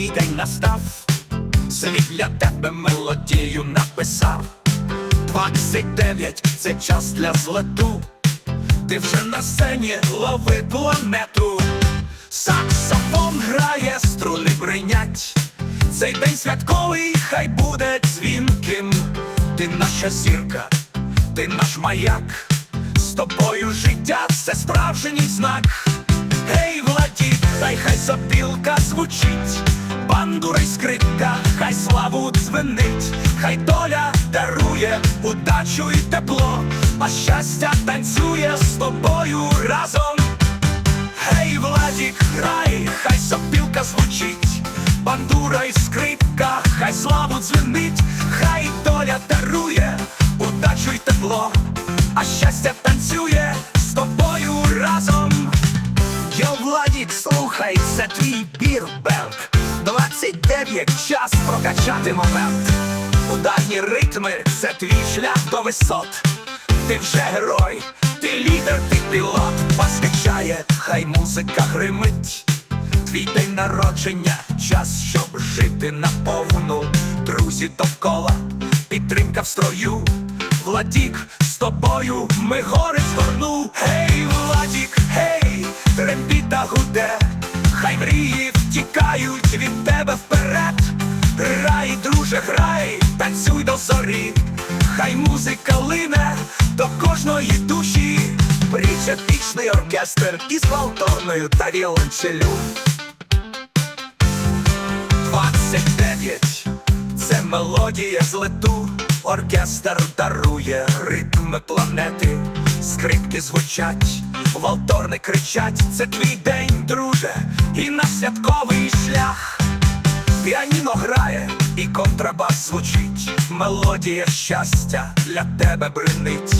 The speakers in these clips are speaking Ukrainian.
твій день настав, світ для тебе мелодію написав. 29 – це час для злету. Ти вже на сцені лови планету. Саксофон грає, струни бринять. Цей день святковий, хай буде дзвінким. Ти наша зірка, ти наш маяк. З тобою життя це справжній знак. Хай сопілка звучить, бандура й скрипка, хай славу дзвенить, хай доля дарує удачу і тепло, а щастя танцює з тобою разом. Гей, Владік, грай, хай сопілка звучить, бандура і скрипка, хай славу дзвенить, хай доля дарує слухай, це твій бірбенд 29 час прокачати момент. Ударні ритми це твій шлях до висот. Ти вже герой, ти лідер, ти пілот, вас хай музика гримить. Твій день народження, час, щоб жити наповну. Друзі довкола, підтримка в строю. Владік, з тобою ми гори згорну. Гей, Владік, друже, грай, танцюй до зорі, хай музика лине до кожної душі. Пріч епічний оркестр із валторною та віолончелю. 29 це мелодія злету, оркестр дарує ритми планети, скрипки звучать, валторни кричать, це твій день, друже, і на святковий шлях. Піаніно грає і контрабас звучить, мелодія щастя для тебе бринить,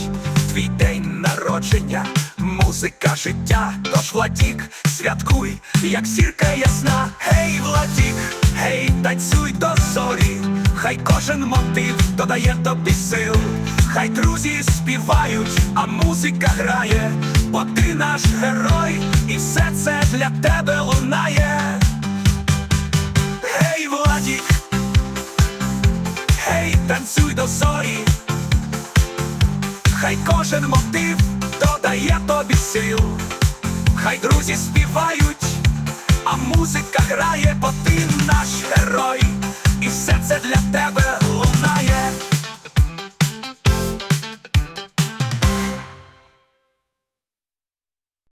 твій день народження, музика життя, тож Владік, святкуй, як зірка ясна, гей, Владік, гей, танцюй до зорі, хай кожен мотив додає тобі сил, хай друзі співають, а музика грає, бо ти наш герой, і все це для тебе лунає. Танцюй до зорі, хай кожен мотив додає тобі сил, хай друзі співають, а музика грає, по ти